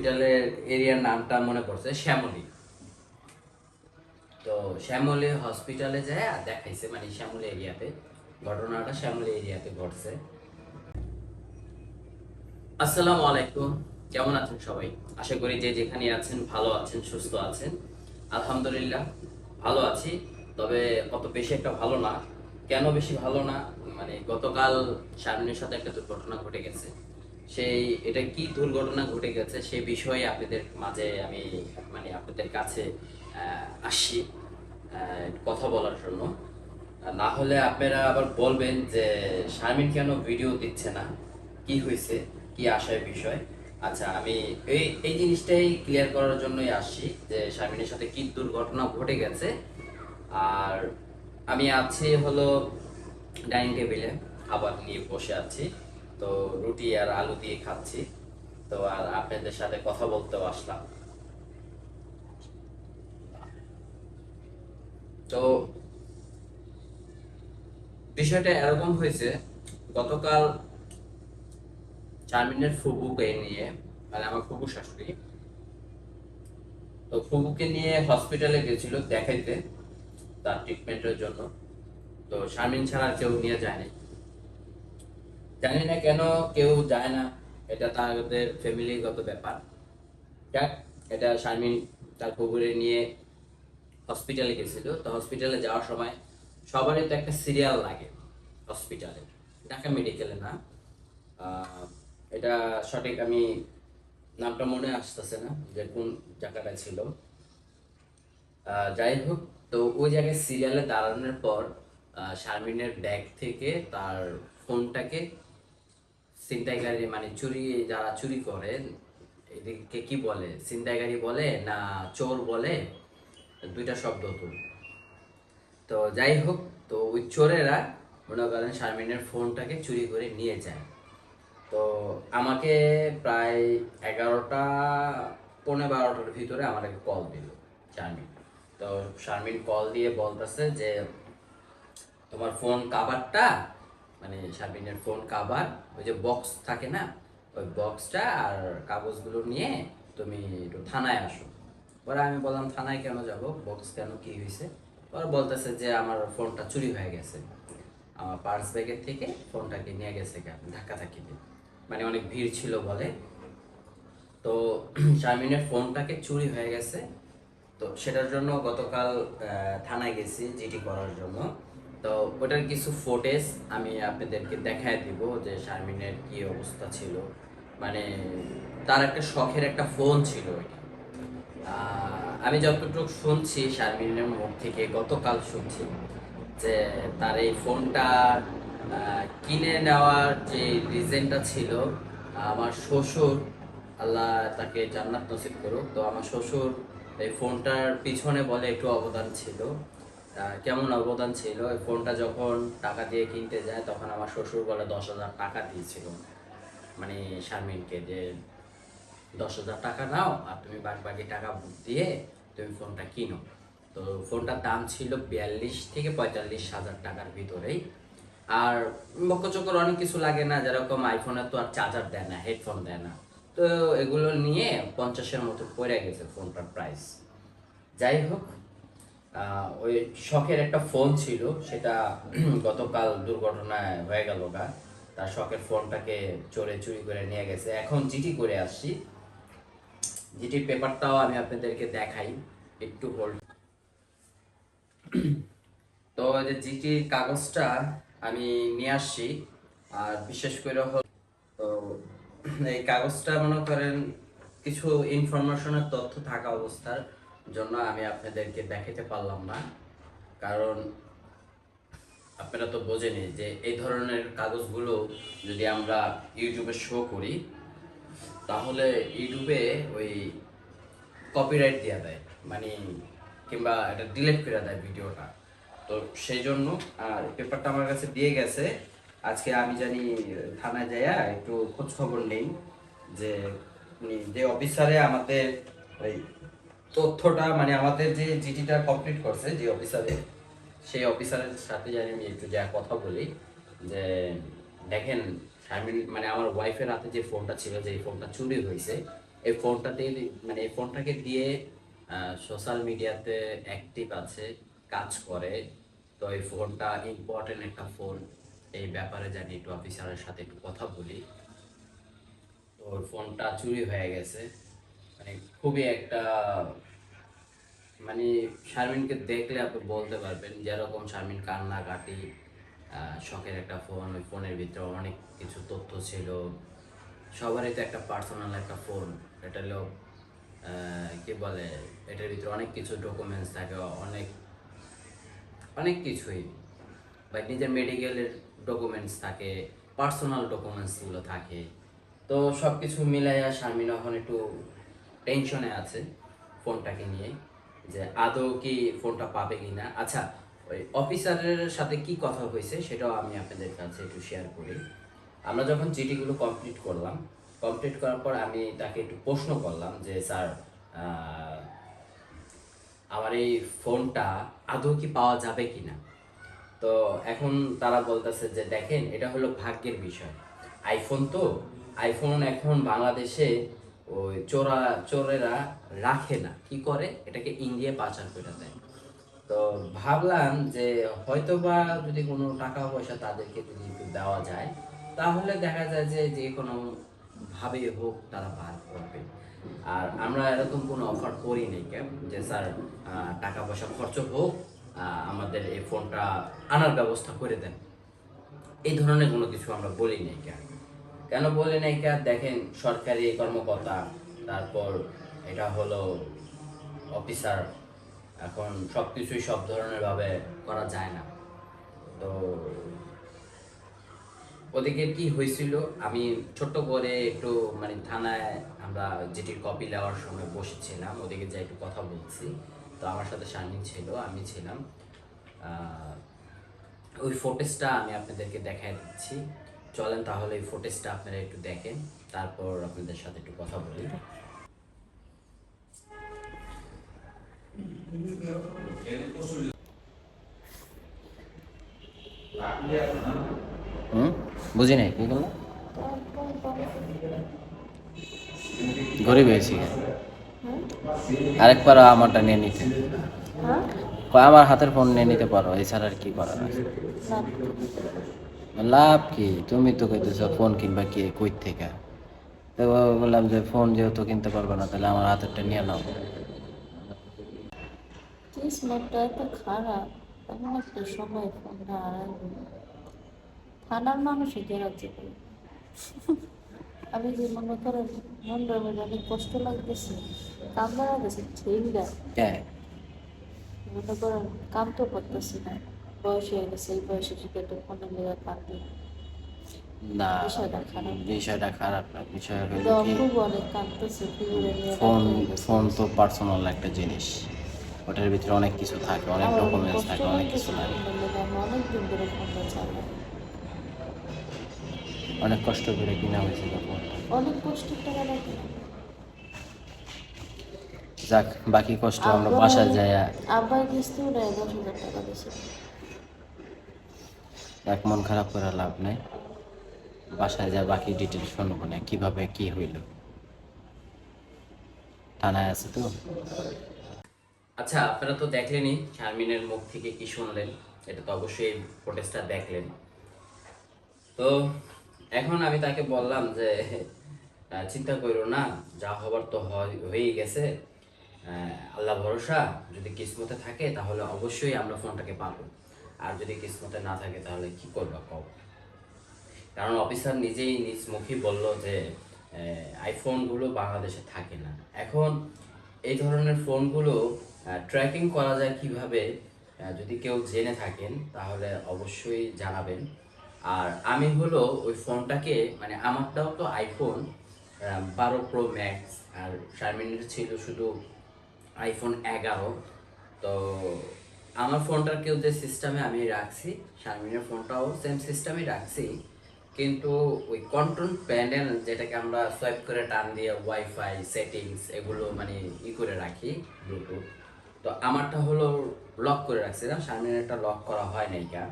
হসপিটালের এরিয়ার নামটা মনে পড়ছে শ্যামলী। তো শ্যামলী হসপিটালে যায় আর দেখাইছে মানে শ্যামলী এরিয়াতে। ঘটনাটা শ্যামলী এরিয়াতে ঘটছে। আসসালামু আলাইকুম, কেমন আছেন সবাই? আশা করি যে যেখানে আছেন, ভালো আছেন, সুস্থ আছেন। আলহামদুলিল্লাহ, ভালো আছি। তবে অত বেশি একটা ভালো না। কেন বেশি ভালো না? মানে গতকাল শারমিনের সাথে একটা দুর্ঘটনা ঘটে গেছে। সেই এটা কি দুর্ঘটনা ঘটে গেছে সেই বিষয়ে আপনাদের মাঝে আমি মানে আপনাদের কাছে আসছি কথা বলার জন্য। না হলে আপনারা আবার বলবেন যে, শারমিন কেন ভিডিও দিচ্ছে না? কি হয়েছে? কি আশায় বিষয়? আচ্ছা আমি এই এই জিনিসটাই ক্লিয়ার করার জন্যই আসছি যে, শারমিনের সাথে কি দুর্ঘটনা ঘটে গেছে। আর আমি আছি হলো ডাইনিং টেবিলে, খাবার নিয়ে বসে আছি। তো রুটি আর আলু দিয়ে খাচ্ছি। তো আর আপনাদের সাথে কথা বলতেও আসলাম। তো বিষয়টা এরকম হয়েছে, গতকাল চারমিনের ফুবুকে নিয়ে মানে আমার ফুবু শাশুড়ি, তো ফুবুকে নিয়ে হসপিটালে গেছিল দেখাইতে, তার ট্রিটমেন্টের জন্য। তো শারমিন ছাড়া কেউ নিয়ে যায়নি। জানি না কেন কেউ যায় না। এটা তাদের ফ্যামিলিগত ব্যাপার। যাক, এটা শারমিন তার ফুবুরে নিয়ে হসপিটালে গেছিল। তো হসপিটালে যাওয়ার সময় সবারই তো একটা সিরিয়াল লাগে হসপিটালে ঢাকা মেডিকেলে না। এটা সঠিক আমি নামটা মনে আসতেছে না যে কোন জায়গাটা ছিল। যাই হোক, তো ওই জায়গায় সিরিয়ালে দাঁড়ানোর পর শারমিনের ব্যাগ থেকে তার ফোনটাকে ছিনতাইকারী মানে চুরি, যারা চুরি করে এদিকে কি বলে? ছিনতাইকারী বলে না চোর বলে? দুইটা শব্দ তো। তো যাই হোক, তো ওই চোরেরা মনে করেন শারমিনের ফোনটাকে চুরি করে নিয়ে যায়। তো আমাকে প্রায় এগারোটা, পৌনে বারোটার ভিতরে আমার একটা কল দিল শারমিন। তো শারমিন কল দিয়ে বলতেছে যে, তোমার ফোন কাভারটা মানে শারমিনের ফোন কাভার ওই যে বক্স থাকে না, ওই বক্সটা আর কাগজগুলো নিয়ে তুমি একটু থানায় আসো। পরে আমি বললাম, থানায় কেন যাব? বক্স কেন? কি হয়েছে পরে বলতেছে যে, আমার ফোনটা চুরি হয়ে গেছে। আমার পার্স ব্যাগের থেকে ফোনটাকে নিয়ে গেছে ঢাকা থাকিতে মানে অনেক ভিড় ছিল বলে। তো শারমিনের ফোনটাকে চুরি হয়ে গেছে। তো সেটার জন্য গতকাল থানায় গেছি জিটি করার জন্য। তো ওটার কিছু ফুটেজ আমি আপনাদেরকে দেখায় দিব যে শারমিনের কি অবস্থা ছিল। মানে তার একটা শখের একটা ফোন ছিল আমি যতটুকু শুনছি শারমিনের মুখ থেকে, গতকাল শুনছি যে তার এই ফোনটা কিনে নেওয়ার যে রিজেনটা ছিল, আমার শ্বশুর, আল্লাহ তাকে জান্নাত নসিব করুক। তো আমার শ্বশুর এই ফোনটার পিছনে বলে একটু অবদান ছিল। কেমন অবদান ছিল? এই ফোনটা যখন টাকা দিয়ে কিনতে যায়, তখন আমার শ্বশুর বলে দশ হাজার টাকা দিয়েছিল। মানে শারমিনকে যে, দশ হাজার টাকা নাও আর তুমি বাকি টাকা দিয়ে তুমি ফোনটা কিনো। তো ফোনটার দাম ছিল বিয়াল্লিশ থেকে পঁয়তাল্লিশ হাজার টাকার ভিতরেই। আর বকচকর অনেক কিছু লাগে না, যেরকম আইফোনের তো আর চার্জার দেয় না হেডফোন দেয় না। তো এগুলো নিয়ে পঞ্চাশের মতো পড়ে গেছে ফোনটার প্রাইস যাই হোক ওই শখের একটা ফোন ছিল, সেটা গতকাল দুর্ঘটনায় হয়ে গেল গা। তার শখের ফোনটাকে চোরে চুরি করে নিয়ে গেছে। এখন জিটি করে আসছি। জিটির পেপারটাও আমি আপনাদেরকে দেখাই। একটু হোল্ড তো যে জিটির কাগজটা আমি নিয়ে আসছি। আর বিশেষ করে হল তো এই কাগজটা মনে করেন কিছু ইনফরমেশনের তথ্য থাকা অবস্থার। জন্য আমি আপনাদেরকে দেখাতে পারলাম না। কারণ আপনারা তো বোঝেনি যে এই ধরনের কাগজগুলো যদি আমরা ইউটিউবে শো করি, তাহলে ইউটিউবে ওই কপিরাইট দেওয়া দেয় মানে কিংবা এটা ডিলিট করে দেয় ভিডিওটা। তো সেই জন্য, আর পেপারটা আমার কাছে দিয়ে গেছে। আজকে আমি জানি থানায় যাইয়া একটু খোঁজ খবর নেই, যে যে অফিসারে আমাদের ওই তথ্যটা মানে আমাদের যে জিটিটা কমপ্লিট করছে যে অফিসারের সেই অফিসারের সাথে জানি আমি একটু যা কথা বলি, যে দেখেন শারমিন মানে আমার ওয়াইফের হাতে যে ফোনটা ছিল, যে ফোনটা চুরি হয়েছে, এই ফোনটা দিয়ে মানে এই ফোনটাকে দিয়ে সোশ্যাল মিডিয়াতে অ্যাক্টিভ আছে, কাজ করে, তো এই ফোনটা ইম্পর্টেন্ট একটা ফোন এই ব্যাপারে জানি একটু অফিসারের সাথে একটু কথা বলি। ওর ফোনটা চুরি হয়ে গেছে। মানে খুবই একটা মানে শারমিনকে দেখলে আপনি বলতে পারবেন যেরকম শারমিন কান্নাকাটি শখের একটা ফোন ওই ফোনের ভিতরে অনেক কিছু তথ্য ছিল। সবারই তো একটা পার্সোনাল একটা ফোন এটা হলো কি বলে, এটার ভিতরে অনেক কিছু ডকুমেন্টস থাকে, অনেক অনেক কিছুই। বা নিজের মেডিকেলের ডকুমেন্টস থাকে পার্সোনাল ডকুমেন্টসগুলো থাকে। তো সব কিছু মিলাইয়া শারমিন এখন একটু টেনশনে আছে ফোনটাকে নিয়ে যে আদৌ কি ফোনটা পাবে কি না আচ্ছা ওই অফিসারের সাথে কি কথা হয়েছে সেটাও আমি আপনাদের কাছে একটু শেয়ার করি। আমরা যখন চিঠিগুলো কমপ্লিট করলাম কমপ্লিট করার পর আমি তাকে একটু প্রশ্ন করলাম যে, স্যার আমার এই ফোনটা আদৌ কি পাওয়া যাবে কি না তো এখন তারা বলতেছে যে, দেখেন, এটা হলো ভাগ্যের বিষয়। আইফোন তো আইফোন এখন বাংলাদেশে ওই চোরা, চোরেরা রাখে না। কি করে? এটাকে ইন্ডিয়া পাচার করে দেয়। তো ভাবলাম যে হয়তো বা যদি কোনো টাকা পয়সা তাদেরকে যদি দেওয়া যায়, তাহলে দেখা যায় যে যে কোনো ভাবে হোক তারা বার করবে। আর আমরা এরকম কোনো অফার করি নাই কেন? যে স্যার টাকা পয়সা খরচ হোক আমাদের এই ফোনটা আনার ব্যবস্থা করে দেন। এই ধরনের কোনো কিছু আমরা বলি নাই কেন? কেন বলি কেন দেখেন, সরকারি কর্মকর্তা, তারপর এটা হলো অফিসার। এখন সব কিছুই সব ধরনের ভাবে করা যায় না। তো ওদিকে কি হয়েছিল? আমি ছোট্ট করে একটু মানে থানায় আমরা যেটির কপি নেওয়ার সময় বসেছিলাম, ওদিকে যাই একটু কথা বলছি। তো আমার সাথে শারমিন ছিল, আমি ছিলাম। ওই ফোটেজটা আমি আপনাদেরকে দেখাই দিচ্ছি। চলেন তাহলে এই ফুটেজটা আপনারা একটু দেখেন তারপর আপনাদের সাথে একটু কথা বলি। বুঝি নাই কি বলল গরিব হয়েছি। আরেকবার আমারটা নিয়ে নিতে। হ্যাঁ? আমার হাতের ফোন নিয়ে নিতে পারো এছাড়া আর কি করার আছে? লাভ কি? তুমি তো কইতেছো ফোন কিনবা কি কই থেকে? তো বললাম যে ফোন যেহেতু কিনতে পারবে না তাহলে আমার হাতেরটা নিয়ে নাও। এত খারাপ। এমন একটা সময় ফোনটা থানার মানুষই আমি যে মনে করেন মধ্যে অনেক কষ্ট লাগতেছে। কাম গেছে ঠিক মনে করেন কাম তো করতেছি না। বয়স হয়ে গেছে এই বয়সে যদি একটা কাঁদবে না বিষয়টা খারাপ। বিষয়টা খারাপ না বিষয় হলো কি? ফোন ফোন তো পার্সোনাল একটা জিনিস। ওটার ভিতরে অনেক কিছু থাকে অনেক ডকুমেন্টস কষ্ট থাকে অনেক কিছু লাগে। ফোনটা লেগে। আমি অনেক দিন ধরে ফোনটা চালাই অনেক কষ্ট করে কিনা হয়েছিল ফোনটা। অনেক টাকা লাগে যাক বাকি কষ্ট আমরা বাসায় যাই উঠে দশ হাজার টাকা এক মন খারাপ করে লাভ নাই। বাসায় যা বাকি ডিটেল শুনব না, কীভাবে কি হইল। থানায় আছে তো? আচ্ছা আপনারা তো দেখলেনই শারমিনের মুখ থেকে কি শুনলেন। এটা তো অবশ্যই ফুটেজটা দেখলেন। তো এখন আমি তাকে বললাম যে চিন্তা করো না, যা হবার তো হয়- হয়েই গেছে। আল্লাহ ভরসা, যদি কিসমতে থাকে, তাহলে অবশ্যই আমরা ফোনটাকে পাবো আর যদি কিসমতে না থাকে, তাহলে কি করব কব কারণ অফিসার নিজেই নিজ মুখেই বলল যে আইফোনগুলো বাংলাদেশে থাকে না। এখন এই ধরনের ফোনগুলো ট্র্যাকিং করা যায় কীভাবে যদি কেউ জেনে থাকেন, তাহলে অবশ্যই জানাবেন। আর আমি হলো ওই ফোনটাকে মানে আমারটাও তো আইফোন বারো প্রো ম্যাক্স, আর শারমিনের ছিল শুধু আইফোন এগারো। তো আমার ফোনটার ফোনটাকেও যে সিস্টেমে আমি রাখছি, শারমিনের ফোনটাও সেম সিস্টেমে রাখছি, কিন্তু ওই কন্ট্রোল প্যানেল যেটাকে আমরা সোয়াইপ করে টান দিয়ে ওয়াইফাই সেটিংস এগুলো মানে ই করে রাখি ব্লুটুথ তো আমারটা হলো লক করে রাখছিলাম শারমিনেরটা লক করা হয় নাই কেন?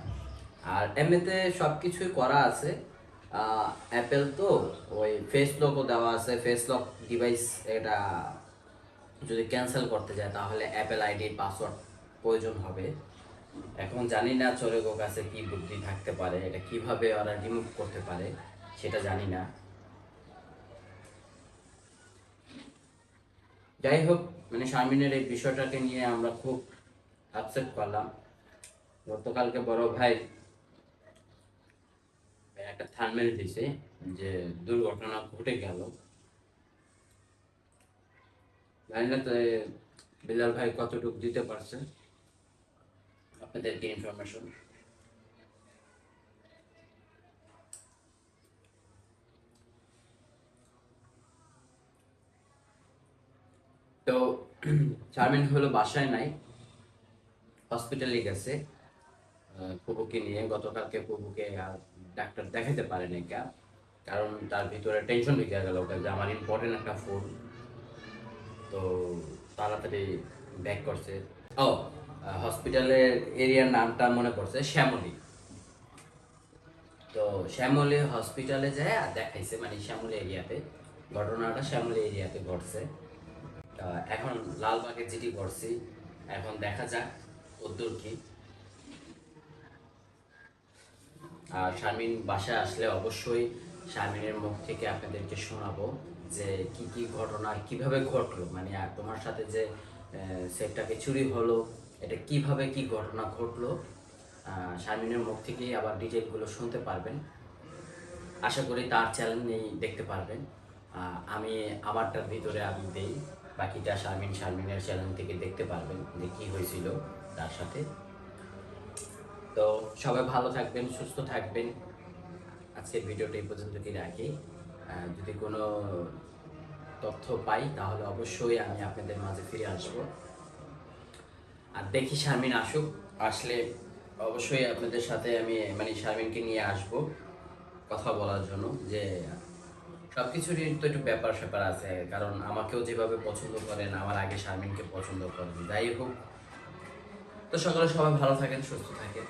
আর এমনিতে সব কিছুই করা আছে। অ্যাপেল তো ওই ফেস লকও দেওয়া আছে। ফেস লক ডিভাইস এটা যদি ক্যান্সেল করতে যায় তাহলে অ্যাপেল আইডি পাসওয়ার্ড প্রয়োজন হবে। এখন জানি না চোরেগো কাছে কি বুদ্ধি থাকতে পারে, এটা কীভাবে ওরা রিমুভ করতে পারে, সেটা জানি না। যাই হোক মানে শারমিনের এই বিষয়টাকে নিয়ে আমরা খুব আপসেট করলাম। গতকালকে বড় ভাই একটা থার্মেল দিছে যে দুর্ঘটনা ঘটে গেল। জানি না তো বিলাল ভাই কতটুকু দিতে পারছে। আপনাদেরকে ইনফরমেশন তো চারমিন হলো বাসায় নাই হসপিটালে গেছে। ফুপুকে নিয়ে, গতকালকে আর ডাক্তার দেখাতে পারেনি কা কারণ তার ভিতরে টেনশন ঢুকে গেল যে আমার ইম্পর্টেন্ট একটা ফোন তো তাড়াতাড়ি ব্যাক করছে। ও হসপিটালের এরিয়ার নামটা মনে পড়ছে, শ্যামলী। তো শ্যামলী হসপিটালে যায় দেখাইছে মানে শ্যামলী এরিয়াতে ঘটনাটা শ্যামলী এরিয়াতে ঘটছে। এখন লালবাগে যেটি করছি, এখন দেখা যাক উদ্দূর কি। আর শারমিন বাসায় আসলে অবশ্যই শারমিনের মুখ থেকে আপনাদেরকে শোনাবো যে কি কি ঘটনা, কীভাবে ঘটলো? মানে আর তোমার সাথে যে সেটটাকে চুরি হলো এটা কীভাবে কি ঘটনা ঘটলো শারমিনের মুখ থেকেই আবার ডিটেলগুলো শুনতে পারবেন। আশা করি তার চ্যানেল নেই দেখতে পারবেন। আমি আমারটার ভিতরে আমি দেই, বাকিটা শারমিন শারমিনের চ্যানেল থেকে দেখতে পারবেন যে কী হয়েছিল তার সাথে। তো সবাই ভালো থাকবেন, সুস্থ থাকবেন। আজকের ভিডিওটা এই পর্যন্ত কি রাখি যদি কোনো তথ্য পাই তাহলে অবশ্যই আমি আপনাদের মাঝে ফিরে আসব। আর দেখি শারমিন আসুক। আসলে অবশ্যই আপনাদের সাথে আমি মানে শারমিনকে নিয়ে আসব কথা বলার জন্য যে সব কিছুরই তো একটু ব্যাপার স্যাপার আছে। কারণ আমাকেও যেভাবে পছন্দ করেন, আমার আগে শারমিনকে পছন্দ করেন। যাই হোক, তো সকলে সবাই ভালো থাকেন, সুস্থ থাকেন।